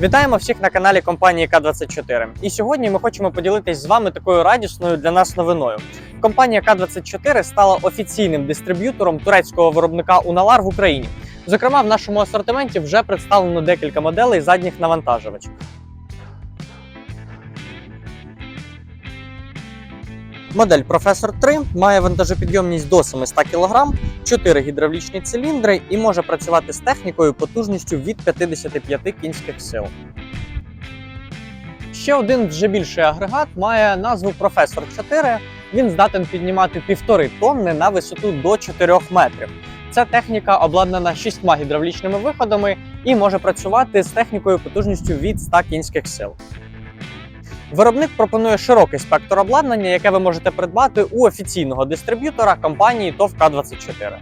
Вітаємо всіх на каналі компанії К24. І сьогодні ми хочемо поділитись з вами такою радісною для нас новиною. Компанія К24 стала офіційним дистриб'ютором турецького виробника Уналар в Україні. Зокрема, в нашому асортименті вже представлено декілька моделей задніх навантажувачів. Модель Professor 3 має вантажопідйомність до 700 кг, 4 гідравлічні циліндри і може працювати з технікою потужністю від 55 кінських сил. Ще один вже більший агрегат має назву Professor 4. Він здатен піднімати півтори тонни на висоту до 4 метрів. Ця техніка обладнана шістьма гідравлічними виходами і може працювати з технікою потужністю від 100 кінських сил. Виробник пропонує широкий спектр обладнання, яке ви можете придбати у офіційного дистриб'ютора компанії ТОВ К24.